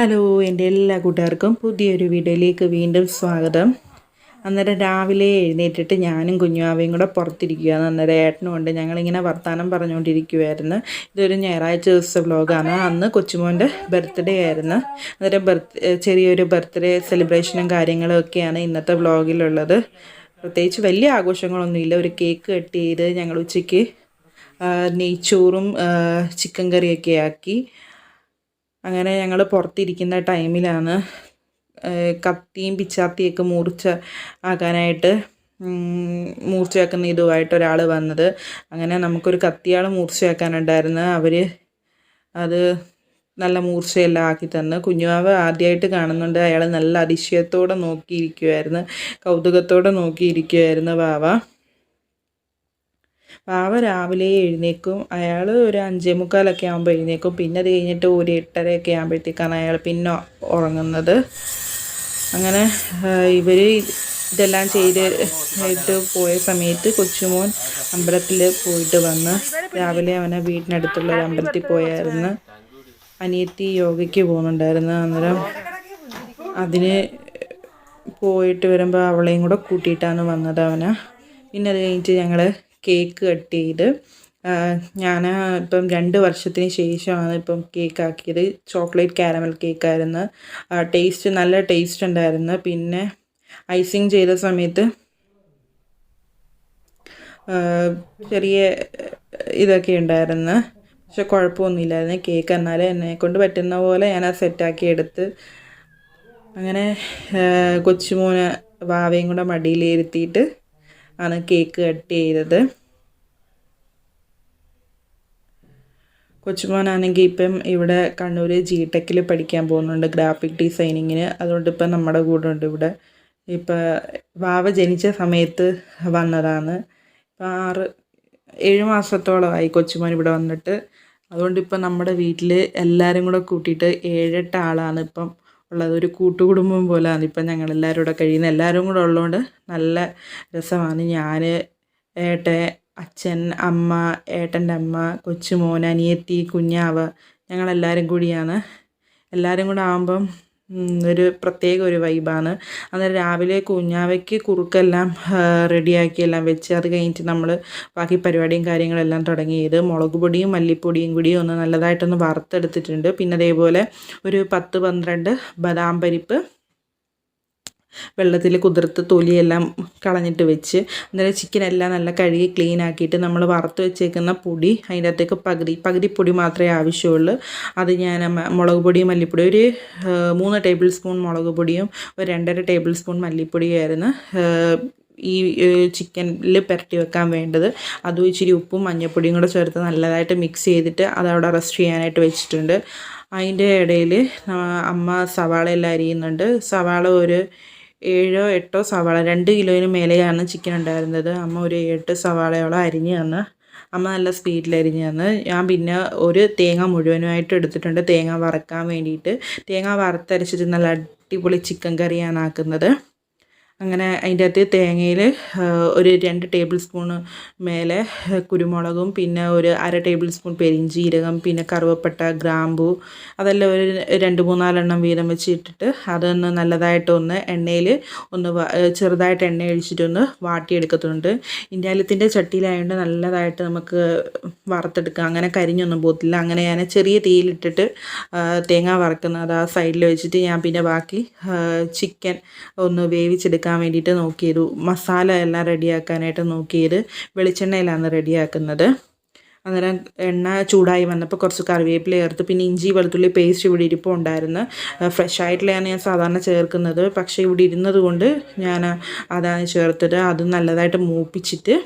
Hello എന്റെ എല്ലാ കൂട്ടുകാർക്കും പുതിയൊരു വീഡിയോയിലേക്ക് വീണ്ടും സ്വാഗതം. അന്നേരം രാവിലെ എഴുന്നേറ്റിട്ട് ഞാനും കുഞ്ഞുമാവയും കൂടെ പുറത്തിരിക്കുകയാണ്. അന്നേരം ഏട്ടനും ഉണ്ട് ഞങ്ങളിങ്ങനെ വർത്തമാനം പറഞ്ഞുകൊണ്ടിരിക്കുമായിരുന്നു ഇതൊരു ഞായറാഴ്ച ദിവസത്തെ വ്ലോഗാണ്. അന്ന് കൊച്ചുമോന്റെ ബർത്ത്ഡേ ആയിരുന്നു. അന്നേരം ബർത്ത് ചെറിയൊരു ബർത്ത്ഡേ സെലിബ്രേഷനും കാര്യങ്ങളും ഒക്കെയാണ് ഇന്നത്തെ വ്ലോഗിലുള്ളത്. പ്രത്യേകിച്ച് വലിയ ആഘോഷങ്ങളൊന്നുമില്ല. ഒരു കേക്ക് കട്ട് ചെയ്ത് ഞങ്ങൾ ഉച്ചയ്ക്ക് നെയ്ച്ചോറും ചിക്കൻ കറിയൊക്കെ ആക്കി. അങ്ങനെ ഞങ്ങൾ പുറത്തിരിക്കുന്ന ടൈമിലാണ് കത്തിയും പിച്ചാത്തിയൊക്കെ മൂർച്ച ആക്കാനായിട്ട് മൂർച്ചയാക്കുന്ന ഇതുമായിട്ട് ഒരാൾ വന്നത്. അങ്ങനെ നമുക്കൊരു കത്തിയാൾ മൂർച്ചയാക്കാനുണ്ടായിരുന്നു. അവർ അത് നല്ല മൂർച്ചയെല്ലാം ആക്കി തന്ന്. കുഞ്ഞുമാവ് ആദ്യമായിട്ട് കാണുന്നുണ്ട്. അയാൾ നല്ല അതിശയത്തോടെ നോക്കിയിരിക്കുമായിരുന്നു കൗതുകത്തോടെ നോക്കിയിരിക്കുമായിരുന്നു വാവ. വാവ രാവിലെ എഴുന്നേക്കും. അയാൾ ഒരു അഞ്ചേ മുക്കാലൊക്കെ ആകുമ്പോൾ എഴുന്നേക്കും. പിന്നെ അത് കഴിഞ്ഞിട്ട് ഒരു എട്ടരയൊക്കെ ആകുമ്പോഴത്തേക്കാണ് അയാൾ പിന്നെ ഉറങ്ങുന്നത്. അങ്ങനെ ഇവർ ഇതെല്ലാം ചെയ്ത് ആയിട്ട് പോയ സമയത്ത് കൊച്ചുമോൻ അമ്പലത്തിൽ പോയിട്ട് വന്ന് രാവിലെ അവനെ വീടിനടുത്തുള്ള ഒരു അമ്പലത്തിൽ പോയായിരുന്നു. അനിയത്തി യോഗയ്ക്ക് പോകുന്നുണ്ടായിരുന്നു. അന്നേരം അതിന് പോയിട്ട് വരുമ്പോൾ അവളെയും കൂടെ കൂട്ടിയിട്ടാണ് വന്നത് അവന്. പിന്നെ അത് കഴിഞ്ഞിട്ട് ഞങ്ങൾ കേക്ക് കട്ട് ചെയ്ത് ഞാൻ ഇപ്പം രണ്ട് വർഷത്തിന് ശേഷമാണ് ഇപ്പം കേക്ക് ആക്കിയത് ചോക്ലേറ്റ് കാരമൽ കേക്കായിരുന്നു. ടേസ്റ്റ് നല്ല ടേസ്റ്റ് ഉണ്ടായിരുന്നു. പിന്നെ ഐസിങ് ചെയ്ത സമയത്ത് ചെറിയ ഇതൊക്കെ ഉണ്ടായിരുന്നു. പക്ഷെ കുഴപ്പമൊന്നുമില്ലായിരുന്നു. കേക്ക് എന്നാലും എന്നെ കൊണ്ട് പറ്റുന്ന പോലെ ഞാൻ ആ സെറ്റാക്കി എടുത്ത് അങ്ങനെ കൊച്ചുമോന് വാവയും കൂടെ മടിയിലിരുത്തിയിട്ട് ആണ് കേക്ക് കട്ട് ചെയ്തത്. കൊച്ചുമോനാണെങ്കിൽ ഇപ്പം ഇവിടെ കണ്ണൂർ ജി ടെക്കിൽ പഠിക്കാൻ പോകുന്നുണ്ട് ഗ്രാഫിക് ഡിസൈനിങ്ങിന് അതുകൊണ്ട് ഇപ്പം നമ്മുടെ കൂടെ ഉണ്ട് ഇവിടെ. ഇപ്പം വാവ ജനിച്ച സമയത്ത് വന്നതാണ്. ഇപ്പം ആറ് ഏഴ് മാസത്തോളമായി കൊച്ചുമോൻ ഇവിടെ വന്നിട്ട്. അതുകൊണ്ട് ഇപ്പം നമ്മുടെ വീട്ടിൽ എല്ലാവരും കൂടെ കൂട്ടിയിട്ട് ഏഴെട്ട് ആളാണ് ഇപ്പം ഉള്ളത്. ഒരു കൂട്ടുകുടുംബം പോലെയാണ് ഇപ്പം ഞങ്ങളെല്ലാവരും കൂടെ കഴിയുന്നത്. എല്ലാവരും കൂടെ ഉള്ളതുകൊണ്ട് നല്ല രസമാണ്. ഞാൻ ഏട്ടൻ അച്ഛൻ അമ്മ ഏട്ടന്റെ അമ്മ കൊച്ചുമോൻ അനിയത്തി കുഞ്ഞാവ് ഞങ്ങളെല്ലാവരും കൂടിയാണ്. എല്ലാവരും കൂടെ ആകുമ്പം ഒരു പ്രത്യേക ഒരു വൈബാണ് അന്നേരം രാവിലെ കുഞ്ഞാവയ്ക്ക് കുറുക്കെല്ലാം റെഡിയാക്കി എല്ലാം വെച്ച് അത് കഴിഞ്ഞിട്ട് നമ്മൾ ബാക്കി പരിപാടിയും കാര്യങ്ങളെല്ലാം തുടങ്ങിയത് മുളക് പൊടിയും മല്ലിപ്പൊടിയും കൂടി ഒന്ന് നല്ലതായിട്ടൊന്ന് വറുത്തെടുത്തിട്ടുണ്ട്. പിന്നെ അതേപോലെ ഒരു പത്ത് പന്ത്രണ്ട് ബദാം പരിപ്പ് വെള്ളത്തിൽ കുതിർത്ത് തൊലിയെല്ലാം കളഞ്ഞിട്ട് വെച്ച് അന്നേരം ചിക്കനെല്ലാം നല്ല കഴുകി ക്ലീൻ ആക്കിയിട്ട് നമ്മൾ വറുത്ത് വെച്ചേക്കുന്ന പൊടി അതിന്റെ അകത്തേക്ക് പകുതി പകുതി പൊടി മാത്രമേ ആവശ്യമുള്ളൂ. അത് ഞാൻ മുളക് പൊടിയും മല്ലിപ്പൊടി ഒരു മൂന്ന് ടേബിൾ സ്പൂൺ മുളക് പൊടിയും ഒരു രണ്ടര ടേബിൾ സ്പൂൺ മല്ലിപ്പൊടിയായിരുന്നു ഈ ചിക്കനിൽ പുരട്ടി വെക്കാൻ വേണ്ടത്. അതും ഇച്ചിരി ഉപ്പും മഞ്ഞൾപ്പൊടിയും കൂടെ ചേർത്ത് നല്ലതായിട്ട് മിക്സ് ചെയ്തിട്ട് അതവിടെ റെസ്റ്റ് ചെയ്യാനായിട്ട് വെച്ചിട്ടുണ്ട്. അതിന്റെ ഇടയിൽ അമ്മ സവാള എല്ലാം അരിയുന്നുണ്ട്. സവാള ഒരു ഏഴോ എട്ടോ സവാള രണ്ട് കിലോയിന് മേലെയാണ് ചിക്കൻ ഉണ്ടായിരുന്നത്. അമ്മ ഒരു എട്ട് സവാളയോളം അരിഞ്ഞ് തന്ന് അമ്മ നല്ല സ്പീഡിൽ അരിഞ്ഞ് തന്ന്. ഞാൻ പിന്നെ ഒരു തേങ്ങ മുഴുവനുമായിട്ട് എടുത്തിട്ടുണ്ട്. തേങ്ങ വറക്കാൻ വേണ്ടിയിട്ട്. തേങ്ങ വറുത്തരച്ചിട്ട് നല്ല അടിപൊളി ചിക്കൻ കറിയാണ് ആക്കുന്നത്. അങ്ങനെ അതിന്റെ അകത്ത് തേങ്ങയിൽ ഒരു രണ്ട് ടേബിൾ സ്പൂൺ മേലെ കുരുമുളകും പിന്നെ ഒരു അര ടേബിൾ സ്പൂൺ പെരിഞ്ജീരകം പിന്നെ കറുവപ്പട്ട ഗ്രാമ്പു അതെല്ലാം ഒരു രണ്ട് മൂന്നാലെണ്ണം വീതം വെച്ചിട്ടിട്ട് അതൊന്ന് നല്ലതായിട്ടൊന്ന് എണ്ണയിൽ ഒന്ന് വ- ഏഹ് ചെറുതായിട്ട് എണ്ണ ഒഴിച്ചിട്ടൊന്ന് വാട്ടിയെടുക്കത്തുണ്ട്. ഇന്ത്യാലത്തിന്റെ ചട്ടിയിലായതുകൊണ്ട് നല്ലതായിട്ട് നമുക്ക് വറുത്തെടുക്കാം. അങ്ങനെ കരിഞ്ഞൊന്നും പോകത്തില്ല. അങ്ങനെ ഞാൻ ചെറിയ തീയിലിട്ടിട്ട് തേങ്ങ വറക്കുന്നത് ആ സൈഡിൽ വെച്ചിട്ട് ഞാൻ പിന്നെ ബാക്കി ചിക്കൻ ഒന്ന് വേവിച്ചെടുക്കാൻ വേണ്ടിയിട്ട് നോക്കിയത്. മസാല എല്ലാം റെഡിയാക്കാനായിട്ട് നോക്കിയത്. വെളിച്ചെണ്ണയിലാണ് റെഡിയാക്കുന്നത്. അന്നേരം എണ്ണ ചൂടായി വന്നപ്പോൾ കുറച്ച് കറിവേപ്പില ചേർത്ത് പിന്നെ ഇഞ്ചി വെളുത്തുള്ളി പേസ്റ്റ് ഇവിടെ ഇരിപ്പോൾ ഉണ്ടായിരുന്നു. ഫ്രഷ് ആയിട്ടുള്ളതാണ് ഞാൻ സാധാരണ ചേർക്കുന്നത്. പക്ഷേ ഇവിടെ ഇരുന്നത് കൊണ്ട് ഞാൻ അതാണ് ചേർത്തത്. അത് നല്ലതായിട്ട് മൂപ്പിച്ചിട്ട്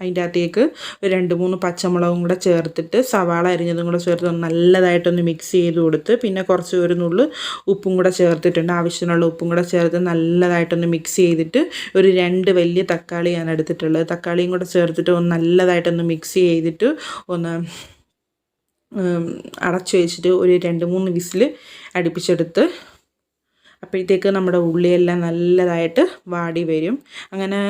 അതിന്റെ അകത്തേക്ക് ഒരു രണ്ട് മൂന്ന് പച്ചമുളകും കൂടെ ചേർത്തിട്ട് സവാള അരിഞ്ഞതും കൂടെ ചേർത്ത് നല്ലതായിട്ടൊന്ന് മിക്സ് ചെയ്ത് കൊടുത്ത് പിന്നെ കുറച്ച് ഒരു നുള്ളു ഉപ്പും കൂടെ ചേർത്തിട്ടുണ്ട്. ആവശ്യത്തിനുള്ള ഉപ്പും കൂടെ ചേർത്ത് നല്ലതായിട്ടൊന്ന് മിക്സ് ചെയ്തിട്ട് ഒരു രണ്ട് വലിയ തക്കാളിയാണ് എടുത്തിട്ടുള്ളത്. തക്കാളിയും കൂടെ ചേർത്തിട്ട് ഒന്ന് നല്ലതായിട്ടൊന്ന് മിക്സ് ചെയ്തിട്ട് ഒന്ന് അടച്ചു വെച്ചിട്ട് ഒരു രണ്ട് മൂന്ന് വിസിൽ അടുപ്പിച്ചെടുത്ത് അപ്പോഴത്തേക്ക് നമ്മുടെ ഉള്ളിയെല്ലാം നല്ലതായിട്ട് വാടി വരും. അങ്ങനെ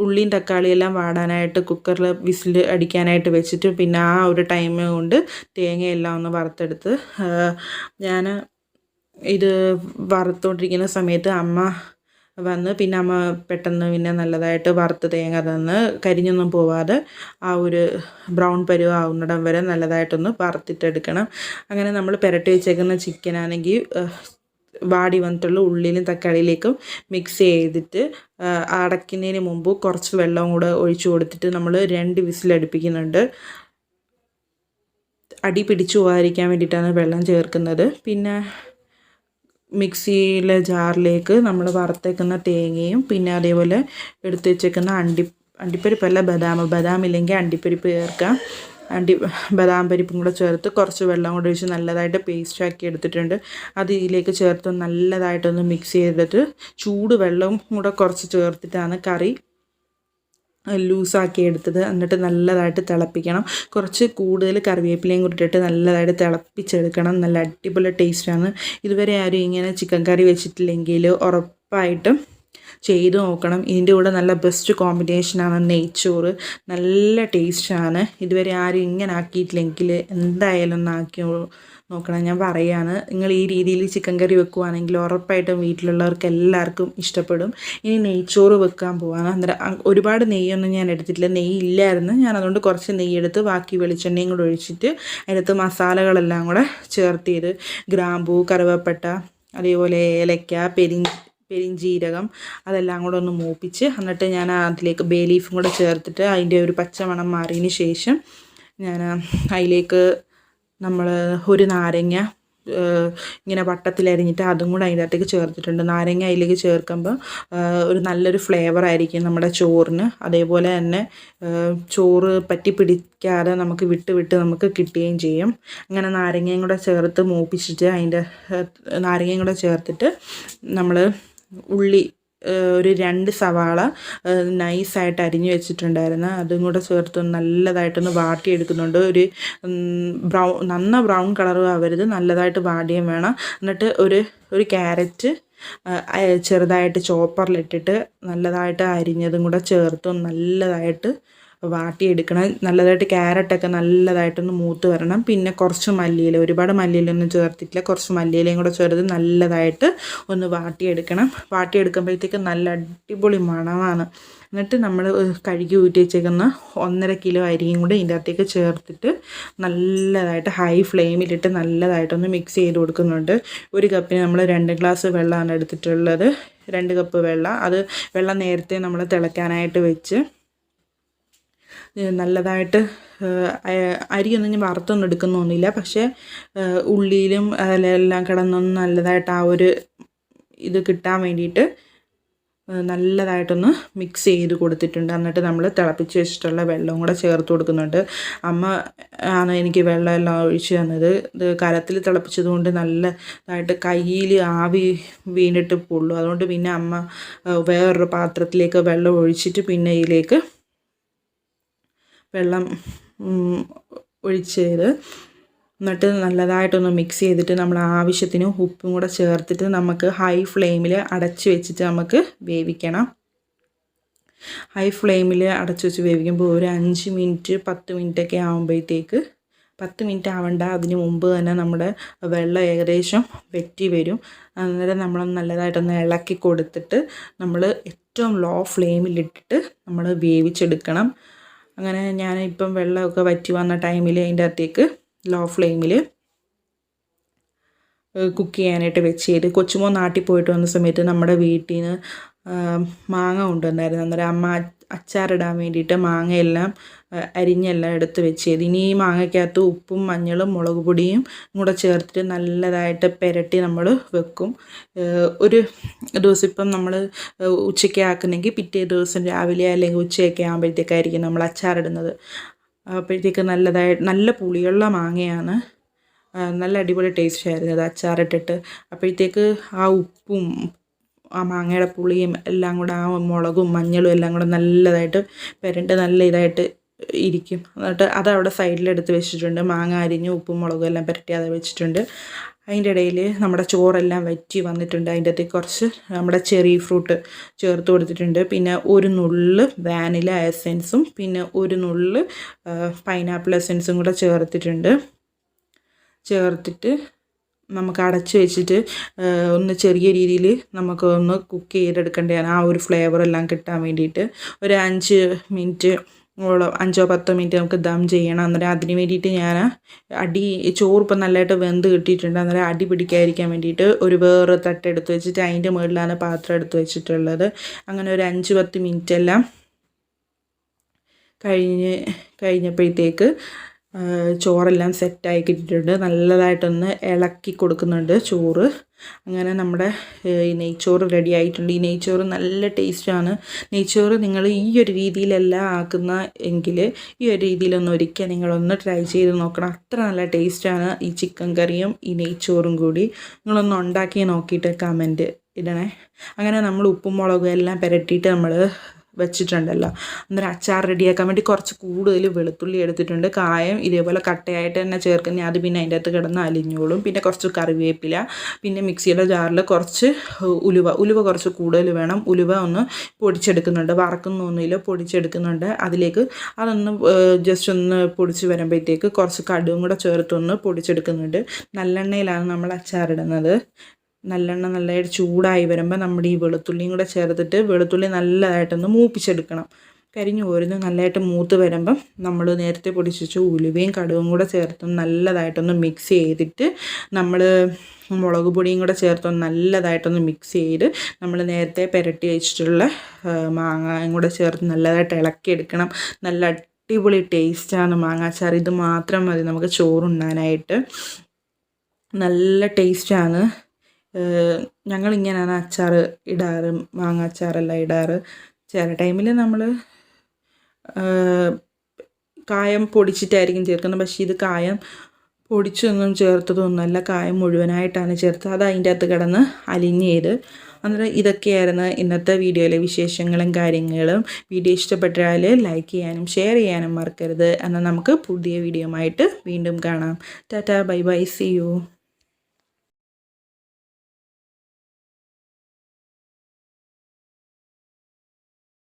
ഉള്ളിയും തക്കാളിയെല്ലാം വാടാനായിട്ട് കുക്കറിൽ വിസിൽ അടിക്കാനായിട്ട് വെച്ചിട്ട് പിന്നെ ആ ഒരു ടൈം കൊണ്ട് തേങ്ങയെല്ലാം ഒന്ന് വറുത്തെടുത്ത് ഞാൻ ഇത് വറുത്തുകൊണ്ടിരിക്കുന്ന സമയത്ത് അമ്മ വന്ന് പിന്നെ അമ്മ പെട്ടെന്ന് പിന്നെ നല്ലതായിട്ട് വറുത്ത് തേങ്ങ തന്ന് കരിഞ്ഞൊന്നും പോവാതെ ആ ഒരു ബ്രൗൺ പരുവ ആവുന്നിടം വരെ നല്ലതായിട്ടൊന്ന് വറുത്തിട്ടെടുക്കണം. അങ്ങനെ നമ്മൾ പുരട്ടി വെച്ചേക്കുന്ന ചിക്കനാണെങ്കിൽ വാടി വന്നിട്ടുള്ള ഉള്ളിലും തക്കാളിയിലേക്കും മിക്സ് ചെയ്തിട്ട് അടയ്ക്കുന്നതിന് മുമ്പ് കുറച്ച് വെള്ളം കൂടെ ഒഴിച്ചു കൊടുത്തിട്ട് നമ്മൾ രണ്ട് വിസിലടുപ്പിക്കുന്നുണ്ട് അടി പിടിച്ചു പോകാതിരിക്കാൻ വേണ്ടിയിട്ടാണ് വെള്ളം ചേർക്കുന്നത്. പിന്നെ മിക്സിയിലെ ജാറിലേക്ക് നമ്മൾ വറുത്തേക്കുന്ന തേങ്ങയും പിന്നെ അതേപോലെ എടുത്ത് വെച്ചേക്കുന്ന അണ്ടി അണ്ടിപ്പരിപ്പല്ല ബദാം. ബദാം ഇല്ലെങ്കിൽ അണ്ടിപ്പരിപ്പ് ചേർക്കാം. അണ്ടി ബദാം പരിപ്പും കൂടെ ചേർത്ത് കുറച്ച് വെള്ളം കൂടെ ഒഴിച്ച് നല്ലതായിട്ട് പേസ്റ്റ് ആക്കി എടുത്തിട്ടുണ്ട്. അത് ഇതിലേക്ക് ചേർത്ത് നല്ലതായിട്ടൊന്ന് മിക്സ് ചെയ്തിട്ട് ചൂട് വെള്ളവും കൂടെ കുറച്ച് ചേർത്തിട്ടാണ് കറി ലൂസാക്കി എടുത്തത്. എന്നിട്ട് നല്ലതായിട്ട് തിളപ്പിക്കണം. കുറച്ച് കൂടുതൽ കറിവേപ്പിലയും കൂടി ഇട്ടിട്ട് നല്ലതായിട്ട് തിളപ്പിച്ചെടുക്കണം. നല്ല അടിപൊളി ടേസ്റ്റാണ് ഇതുവരെ ആരും ഇങ്ങനെ ചിക്കൻ കറി വെച്ചിട്ടില്ലെങ്കിൽ ഉറപ്പായിട്ടും ചെയ്തു നോക്കണം. ഇതിന്റെ കൂടെ നല്ല ബെസ്റ്റ് കോമ്പിനേഷനാണ് നെയ്ച്ചോറ് നല്ല ടേസ്റ്റാണ് ഇതുവരെ ആരും ഇങ്ങനെ ആക്കിയിട്ടില്ലെങ്കിൽ എന്തായാലും ഒന്ന് ആക്കി നോക്കണം. ഞാൻ പറയുകയാണ് നിങ്ങൾ ഈ രീതിയിൽ ചിക്കൻ കറി വെക്കുകയാണെങ്കിൽ ഉറപ്പായിട്ടും വീട്ടിലുള്ളവർക്ക് എല്ലാവർക്കും ഇഷ്ടപ്പെടും. ഇനി നെയ്ച്ചോറ് വെക്കാൻ പോവാണ്. അന്നേരം ഒരുപാട് നെയ്യൊന്നും ഞാൻ എടുത്തിട്ടില്ല. നെയ്യ് ഇല്ലായിരുന്നു. ഞാൻ അതുകൊണ്ട് കുറച്ച് നെയ്യ് എടുത്ത് ബാക്കി വെളിച്ചെണ്ണയും കൂടെ ഒഴിച്ചിട്ട് അതിനകത്ത് മസാലകളെല്ലാം കൂടെ ചേർത്ത് ചെയ്ത് ഗ്രാമ്പൂ കറുവപ്പട്ട അതേപോലെ ഏലക്ക പെരിഞ്ച പെരിഞ്ജീരകം അതെല്ലാം കൂടെ ഒന്ന് മൂപ്പിച്ച് എന്നിട്ട് ഞാൻ അതിലേക്ക് ബേ ലീഫും കൂടെ ചേർത്തിട്ട് അതിന്റെ ഒരു പച്ചമണം മാറിയതിന് ശേഷം ഞാൻ അതിലേക്ക് നമ്മൾ ഒരു നാരങ്ങ ഇങ്ങനെ വട്ടത്തിലരിഞ്ഞിട്ട് അതും കൂടെ അതിന്റെ അകത്തേക്ക് ചേർത്തിട്ടുണ്ട്. നാരങ്ങ അതിലേക്ക് ചേർക്കുമ്പോൾ ഒരു നല്ലൊരു ഫ്ലേവർ ആയിരിക്കും നമ്മുടെ ചോറിന്. അതേപോലെ തന്നെ ചോറ് പറ്റി പിടിക്കാതെ നമുക്ക് വിട്ട് വിട്ട് നമുക്ക് കിട്ടുകയും ചെയ്യും. അങ്ങനെ നാരങ്ങയും കൂടെ ചേർത്ത് മൂപ്പിച്ചിട്ട് അതിന്റെ നാരങ്ങയും കൂടെ ചേർത്തിട്ട് നമ്മൾ ഉള്ളി ഒരു രണ്ട് സവാള നൈസായിട്ട് അരിഞ്ഞു വെച്ചിട്ടുണ്ടായിരുന്നു. അതും കൂടെ ചേർത്ത് നല്ലതായിട്ടൊന്ന് വാട്ടിയെടുക്കുന്നുണ്ട്. ഒരു ബ്രൗൺ നന്ന ബ്രൗൺ കളറും ആവരുത്. നല്ലതായിട്ട് വാടിയും വേണം. എന്നിട്ട് ഒരു ഒരു ക്യാരറ്റ് ചെറുതായിട്ട് ചോപ്പറിലിട്ടിട്ട് നല്ലതായിട്ട് അരിഞ്ഞതും കൂടെ ചേർത്ത് നല്ലതായിട്ട് വാട്ടിയെടുക്കണം. നല്ലതായിട്ട് ക്യാരറ്റൊക്കെ നല്ലതായിട്ടൊന്ന് മൂത്ത് വരണം. പിന്നെ കുറച്ച് മല്ലിയില ഒരുപാട് മല്ലിയിലൊന്നും ചേർത്തിട്ടില്ല. കുറച്ച് മല്ലിയിലയും കൂടെ ചേർത്ത് നല്ലതായിട്ട് ഒന്ന് വാട്ടിയെടുക്കണം. വാട്ടിയെടുക്കുമ്പോഴത്തേക്ക് നല്ല അടിപൊളി മണമാണ്. എന്നിട്ട് നമ്മൾ കഴുകി ഊറ്റി വെച്ചേക്കുന്ന ഒന്നര കിലോ അരിയും കൂടെ ഇതിന്റെ അകത്തേക്ക് ചേർത്തിട്ട് നല്ലതായിട്ട് ഹൈ ഫ്ലെയിമിലിട്ട് നല്ലതായിട്ടൊന്ന് മിക്സ് ചെയ്ത് കൊടുക്കുന്നുണ്ട്. ഒരു കപ്പിന് നമ്മൾ രണ്ട് ഗ്ലാസ് വെള്ളമാണ് എടുത്തിട്ടുള്ളത്. രണ്ട് കപ്പ് വെള്ളം. അത് വെള്ളം നേരത്തെ നമ്മൾ തിളയ്ക്കാനായിട്ട് വെച്ച് നല്ലതായിട്ട് അരിയൊന്നും ഞാൻ വറുത്തൊന്നും എടുക്കുന്നൊന്നുമില്ല പക്ഷേ ഉള്ളിയിലും അതിലെല്ലാം കിടന്നൊന്ന് നല്ലതായിട്ട് ആ ഒരു ഇത് കിട്ടാൻ വേണ്ടിയിട്ട് നല്ലതായിട്ടൊന്ന് മിക്സ് ചെയ്ത് കൊടുത്തിട്ടുണ്ട്. എന്നിട്ട് നമ്മൾ തിളപ്പിച്ച് വെച്ചിട്ടുള്ള വെള്ളവും കൂടെ ചേർത്ത് കൊടുക്കുന്നുണ്ട്. അമ്മ ആണ് എനിക്ക് വെള്ളം എല്ലാം ഒഴിച്ച് തന്നത്. ഇത് കലത്തിൽ തിളപ്പിച്ചത് കൊണ്ട് നല്ലതായിട്ട് കയ്യിൽ ആവി വീണിട്ട് പൊള്ളു. അതുകൊണ്ട് പിന്നെ അമ്മ വേറൊരു പാത്രത്തിലേക്ക് വെള്ളം ഒഴിച്ചിട്ട് പിന്നെ ഇതിലേക്ക് വെള്ളം ഒഴിച്ച് ചെയ്ത് എന്നിട്ട് നല്ലതായിട്ടൊന്ന് മിക്സ് ചെയ്തിട്ട് നമ്മൾ ആവശ്യത്തിന് ഉപ്പും കൂടെ ചേർത്തിട്ട് നമുക്ക് ഹൈ ഫ്ലെയിമിൽ അടച്ച് വെച്ചിട്ട് നമുക്ക് വേവിക്കണം. ഹൈ ഫ്ലെയിമിൽ അടച്ച് വെച്ച് വേവിക്കുമ്പോൾ ഒരു അഞ്ച് മിനിറ്റ് പത്ത് മിനിറ്റൊക്കെ ആകുമ്പോഴത്തേക്ക് പത്ത് മിനിറ്റ് ആവണ്ട അതിന് മുമ്പ് തന്നെ നമ്മുടെ വെള്ളം ഏകദേശം വെറ്റി വരും. അന്നേരം നമ്മൾ നല്ലതായിട്ടൊന്ന് ഇളക്കി കൊടുത്തിട്ട് നമ്മൾ ഏറ്റവും ലോ ഫ്ലെയിമിലിട്ടിട്ട് നമ്മൾ വേവിച്ചെടുക്കണം. അങ്ങനെ ഞാൻ ഇപ്പം വെള്ളമൊക്കെ വറ്റി വന്ന ടൈമിൽ അതിന്റെ അകത്തേക്ക് ലോ ഫ്ലെയിമിൽ കുക്ക് ചെയ്യാനായിട്ട് വെച്ച് ചെയ്ത്. കൊച്ചുമോ നാട്ടിൽ പോയിട്ട് വന്ന സമയത്ത് നമ്മുടെ വീട്ടിൽ നിന്ന് മാങ്ങ കൊണ്ടുവന്നായിരുന്നു. അന്നേരം അമ്മ അച്ചാറിടാൻ വേണ്ടിയിട്ട് മാങ്ങയെല്ലാം അരിഞ്ഞെല്ലാം എടുത്ത് വെച്ചത് ഇനി ഈ മാങ്ങയ്ക്കകത്ത് ഉപ്പും മഞ്ഞളും മുളക് പൊടിയും കൂടെ ചേർത്തിട്ട് നല്ലതായിട്ട് പുരട്ടി നമ്മൾ വെക്കും. ഒരു ദിവസം ഇപ്പം നമ്മൾ ഉച്ചയ്ക്ക് ആക്കുന്നെങ്കിൽ പിറ്റേ ദിവസം രാവിലെ അല്ലെങ്കിൽ ഉച്ചയൊക്കെ ആകുമ്പോഴത്തേക്കായിരിക്കും നമ്മൾ അച്ചാറിടുന്നത്. അപ്പോഴത്തേക്ക് നല്ലതായിട്ട് നല്ല പുളിയുള്ള മാങ്ങയാണ്. നല്ല അടിപൊളി ടേസ്റ്റ് ആയിരുന്നു അത് അച്ചാറിട്ടിട്ട്. അപ്പോഴത്തേക്ക് ആ ഉപ്പും ആ മാങ്ങയുടെ പുളിയും എല്ലാം കൂടെ ആ മുളകും മഞ്ഞളും എല്ലാം കൂടെ നല്ലതായിട്ട് പുരണ്ട് നല്ല ഇതായിട്ട് ഇരിക്കും. എന്നിട്ട് അതവിടെ സൈഡിലെടുത്ത് വെച്ചിട്ടുണ്ട്. മാങ്ങ അരിഞ്ഞ് ഉപ്പും മുളകും എല്ലാം പുരട്ടി അത് വെച്ചിട്ടുണ്ട്. അതിന്റെ ഇടയിൽ നമ്മുടെ ചോറെല്ലാം വറ്റി വന്നിട്ടുണ്ട്. അതിന്റെ അകത്തേക്ക് കുറച്ച് നമ്മുടെ ചെറി ഫ്രൂട്ട് ചേർത്ത് കൊടുത്തിട്ടുണ്ട്. പിന്നെ ഒരു നുള്ള് വാനില എസെൻസും പിന്നെ ഒരു നുള്ള് പൈനാപ്പിൾ എസെൻസും കൂടെ ചേർത്തിട്ടുണ്ട്. ചേർത്തിട്ട് നമുക്ക് അടച്ച് വെച്ചിട്ട് ഒന്ന് ചെറിയ രീതിയിൽ നമുക്ക് ഒന്ന് കുക്ക് ചെയ്തെടുക്കേണ്ടതാണ്. ആ ഒരു ഫ്ലേവർ എല്ലാം കിട്ടാൻ വേണ്ടിയിട്ട്. ഒരു അഞ്ച് മിനിറ്റ് അഞ്ചോ പത്തോ മിനിറ്റ് നമുക്ക് ദം ചെയ്യണം. അന്നേരം അതിന് വേണ്ടിയിട്ട് ഞാൻ അടി ചോറിപ്പം നല്ലതായിട്ട് വെന്ത് കിട്ടിയിട്ടുണ്ട്. അന്നേരം അടി പിടിക്കാതിരിക്കാൻ വേണ്ടിയിട്ട് ഒരു വേറെ തട്ട് എടുത്ത് വെച്ചിട്ട് അതിന്റെ മുകളിലാണ് പാത്രം എടുത്ത് വെച്ചിട്ടുള്ളത്. അങ്ങനെ ഒരു അഞ്ച് പത്ത് മിനിറ്റ് എല്ലാം കഴിഞ്ഞ് കഴിഞ്ഞപ്പോഴത്തേക്ക് ചോറെല്ലാം സെറ്റായി കിട്ടിയിട്ടുണ്ട്. നല്ലതായിട്ടൊന്ന് ഇളക്കി കൊടുക്കുന്നുണ്ട് ചോറ്. അങ്ങനെ നമ്മുടെ ഈ നെയ്ച്ചോറ് റെഡി ആയിട്ടുണ്ട്. ഈ നെയ്ച്ചോറ് നല്ല ടേസ്റ്റാണ് നെയ്ച്ചോറ് നിങ്ങൾ ഈ ഒരു രീതിയിലല്ല ആക്കുന്ന എങ്കിൽ ഈ ഒരു രീതിയിലൊന്ന് ഒരിക്കൽ നിങ്ങളൊന്ന് ട്രൈ ചെയ്ത് നോക്കണം. അത്ര നല്ല ടേസ്റ്റാണ് ഈ ചിക്കൻ കറിയും ഈ നെയ്ച്ചോറും കൂടി. നിങ്ങളൊന്ന് ഉണ്ടാക്കി നോക്കിയിട്ട് കമന്റ് ഇടണേ. അങ്ങനെ നമ്മൾ ഉപ്പും മുളകും എല്ലാം പുരട്ടിയിട്ട് നമ്മൾ വെച്ചിട്ടുണ്ടല്ലോ. അന്നേരം അച്ചാർ റെഡിയാക്കാൻ വേണ്ടി കുറച്ച് കൂടുതൽ വെളുത്തുള്ളി എടുത്തിട്ടുണ്ട്. കായം ഇതേപോലെ കട്ടയായിട്ട് തന്നെ ചേർക്കുന്ന അത് പിന്നെ അതിന്റെ അകത്ത് കിടന്ന് അലിഞ്ഞോളും. പിന്നെ കുറച്ച് കറിവേപ്പില പിന്നെ മിക്സിയുടെ ജാറിൽ കുറച്ച് ഉലുവ. ഉലുവ കുറച്ച് കൂടുതൽ വേണം. ഉലുവ ഒന്ന് പൊടിച്ചെടുക്കുന്നുണ്ട്. വറക്കുന്നൊന്നുമില്ല പൊടിച്ചെടുക്കുന്നുണ്ട്. അതിലേക്ക് അതൊന്ന് ജസ്റ്റ് ഒന്ന് പൊടിച്ച് വരുമ്പോഴത്തേക്ക് കുറച്ച് കടുവും കൂടെ ചേർത്തൊന്ന് പൊടിച്ചെടുക്കുന്നുണ്ട്. നല്ലെണ്ണയിലാണ് നമ്മൾ അച്ചാറിടുന്നത് നല്ലെണ്ണ നല്ലതായിട്ട് ചൂടായി വരുമ്പോൾ നമ്മുടെ ഈ വെളുത്തുള്ളിയും കൂടെ ചേർത്തിട്ട് വെളുത്തുള്ളി നല്ലതായിട്ടൊന്ന് മൂപ്പിച്ചെടുക്കണം. കരിഞ്ഞു പോരുന്നു നല്ലതായിട്ട് മൂത്ത് വരുമ്പം നമ്മൾ നേരത്തെ പൊടിച്ച് വെച്ച ഉലുവയും കടുവും കൂടെ ചേർത്ത് നല്ലതായിട്ടൊന്ന് മിക്സ് ചെയ്തിട്ട് നമ്മൾ മുളക് പൊടിയും കൂടെ ചേർത്തും നല്ലതായിട്ടൊന്ന് മിക്സ് ചെയ്ത് നമ്മൾ നേരത്തെ പുരട്ടി വെച്ചിട്ടുള്ള മാങ്ങയും കൂടെ ചേർത്ത് നല്ലതായിട്ട് ഇളക്കിയെടുക്കണം. നല്ല അടിപൊളി ടേസ്റ്റാണ് മാങ്ങാച്ചാർ ഇത് മാത്രം മതി നമുക്ക് ചോറുണ്ണാനായിട്ട്. നല്ല ടേസ്റ്റാണ് ഞങ്ങളിങ്ങനെയാണ് അച്ചാർ ഇടാറ് മാങ്ങ അച്ചാറെല്ലാം ഇടാറ്. ചില ടൈമിൽ നമ്മൾ കായം പൊടിച്ചിട്ടായിരിക്കും ചേർക്കുന്നത്. പക്ഷേ ഇത് കായം പൊടിച്ചൊന്നും ചേർത്തതൊന്നുമല്ല. കായം മുഴുവനായിട്ടാണ് ചേർത്തത്. അത് അതിന്റെ അകത്ത് കിടന്ന് അലിഞ്ഞ് ചെയ്ത് അന്നേരം ഇതൊക്കെയായിരുന്നു ഇന്നത്തെ വീഡിയോയിലെ വിശേഷങ്ങളും കാര്യങ്ങളും. വീഡിയോ ഇഷ്ടപ്പെട്ടാൽ ലൈക്ക് ചെയ്യാനും ഷെയർ ചെയ്യാനും മറക്കരുത്. എന്നാൽ നമുക്ക് പുതിയ വീഡിയോ വീണ്ടും കാണാം. Tata bye bye see you